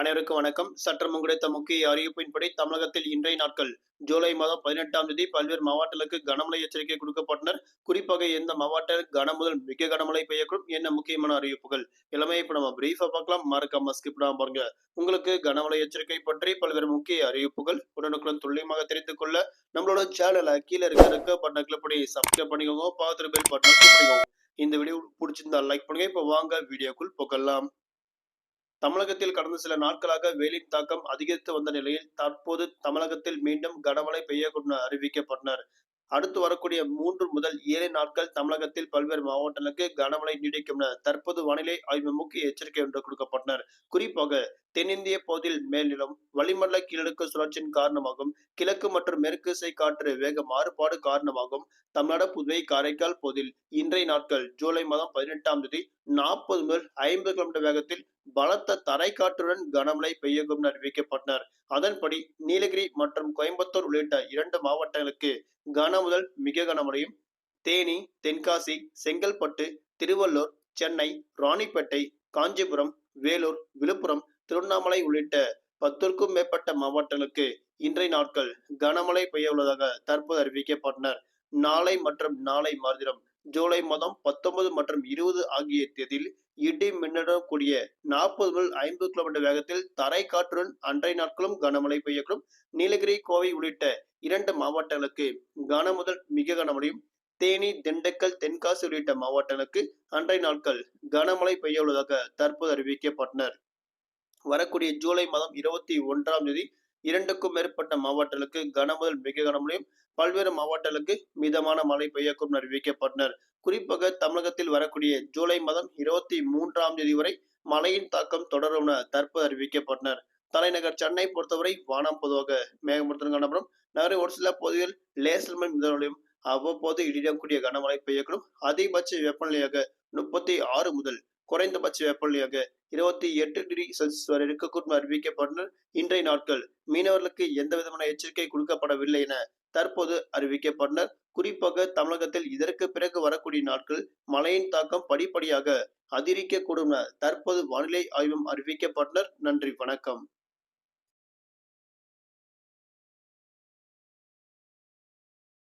அனைவருக்கும் வணக்கம். சற்று முன்கிடைத்த முக்கிய அறிவிப்பின்படி தமிழகத்தில் இன்றைய நாட்கள் ஜூலை மாதம் பதினெட்டாம் தேதி பல்வேறு மாவட்டங்களுக்கு கனமழை எச்சரிக்கை கொடுக்கப்பட்டனர். குறிப்பாக எந்த மாவட்ட கனமுதல் மிக கனமழை பெய்யக்கூடும். என்ன முக்கியமான அறிவிப்புகள்? எல்லாமே இப்ப நம்ம பிரீஃபா பார்க்கலாம். மறக்காம ஸ்கிப் பாருங்க. உங்களுக்கு கனமழை எச்சரிக்கை பற்றி பல்வேறு முக்கிய அறிவிப்புகள் உடனுக்குடன் துல்லியமாக தெரிந்து கொள்ள நம்மளோட சேனலை கீழே இருக்க இருக்க பட்டனை கிளிக் பண்ணி சப்ஸ்கிரைப் பண்ணிக்கோங்க. பார்த்துட்டு பெல் பட்டனை கிளிக் பண்ணிக்கோங்க. இந்த வீடியோ பிடிச்சிருந்தா லைக் பண்ணுங்க. இப்ப வாங்க வீடியோக்குள் போகலாம். தமிழகத்தில் கடந்த சில நாட்களாக வெயிலின் தாக்கம் அதிகரித்து வந்த நிலையில் தற்போது தமிழகத்தில் மீண்டும் கனமழை பெய்யக்கூடும் அறிவிக்கப்பட்டனர். அடுத்து வரக்கூடிய மூன்று முதல் ஏழு நாட்கள் தமிழகத்தில் பல்வேறு மாவட்டங்களுக்கு கனமழை நீடிக்கும் என தற்போது வானிலை ஆய்வு முக்கிய எச்சரிக்கை ஒன்று கொடுக்கப்பட்டனர். குறிப்பாக தென்னிந்திய பகுதியில் மேல்நிலம் வளிமண்டல கீழடுக்கு சுழற்சியின் காரணமாகவும் கிழக்கு மற்றும் மேற்கு இசை காற்று வேக மாறுபாடு காரணமாகவும் தமிழ்நாடு புதுவை காரைக்கால் பகுதியில் இன்றைய நாட்கள் ஜூலை மாதம் பதினெட்டாம் தேதி நாற்பது முதல் ஐம்பது கிலோமீட்டர் வேகத்தில் பலத்த தரைக்காற்றுடன் கனமழை பெய்யக்கும் அறிவிக்கப்பட்டனர். அதன்படி நீலகிரி மற்றும் கோயம்புத்தூர் உள்ளிட்ட இரண்டு மாவட்டங்களுக்கு கன முதல் மிக கனமழையும் தேனி தென்காசி செங்கல்பட்டு திருவள்ளூர் சென்னை ராணிப்பேட்டை காஞ்சிபுரம் வேலூர் விழுப்புரம் திருவண்ணாமலை உள்ளிட்ட பத்திற்கும் மேற்பட்ட மாவட்டங்களுக்கு இன்றைய நாட்கள் கனமழை பெய்ய உள்ளதாக தற்போது அறிவிக்கப்பட்டனர். நாளை மற்றும் நாளை மறுதினம் ஜூலை மாதம் பத்தொன்பது மற்றும் இருபது ஆகிய தேதியில் இடி மின்னலுடன் கூடிய நாற்பது முதல் ஐம்பது கிலோமீட்டர் வேகத்தில் தரை காற்றுடன் அன்றைய நாட்களும் கனமழை பெய்யக்கூடும். நீலகிரி கோவை உள்ளிட்ட இரண்டு மாவட்டங்களுக்கு கன முதல் மிக கனமழையும் தேனி திண்டுக்கல் தென்காசி உள்ளிட்ட மாவட்டங்களுக்கு அன்றைய நாட்கள் கனமழை பெய்ய உள்ளதாக தற்போது அறிவிக்கப்பட்டனர். வரக்கூடிய ஜூலை மாதம் இருபத்தி ஒன்றாம் தேதி இரண்டுக்கும் மேற்பட்ட மாவட்டங்களுக்கு கனமுதல் மிக கனமழையும் பல்வேறு மாவட்டங்களுக்கு மிதமான மழை பெய்யக்கும் அறிவிக்கப்பட்டனர். குறிப்பாக தமிழகத்தில் வரக்கூடிய ஜூலை மாதம் இருபத்தி மூன்றாம் தேதி வரை மழையின் தாக்கம் தொடரும் என தற்போது அறிவிக்கப்பட்டனர். தலைநகர் சென்னை பொறுத்தவரை வானம் பொதுவாக மேகமூட்டத்துடன் காணப்படும். நகரின் ஒரு சில பகுதிகள் லேசல் மணி அவ்வப்போது இடிடக்கூடிய கனமழை பெய்யக்கூடும். அதிகபட்ச வெப்பநிலையாக முப்பத்தி ஆறு முதல் குறைந்தபட்ச வெப்பநிலையாக இருபத்தி எட்டு டிகிரி செல்சியஸ் வரை இருக்கக்கூடும் அறிவிக்கப்பட்டனர் இன்றைய நாட்கள். மீனவர்களுக்கு எந்த விதமான எச்சரிக்கை கொடுக்கப்படவில்லை என தற்போது அறிவிக்கப்பட்டனர். குறிப்பாக தமிழகத்தில் இதற்கு பிறகு வரக்கூடிய நாட்கள் மழையின் தாக்கம் படிப்படியாக அதிகரிக்கக்கூடும் என தற்போது வானிலை ஆய்வும் அறிவிக்கப்பட்டனர். நன்றி வணக்கம்.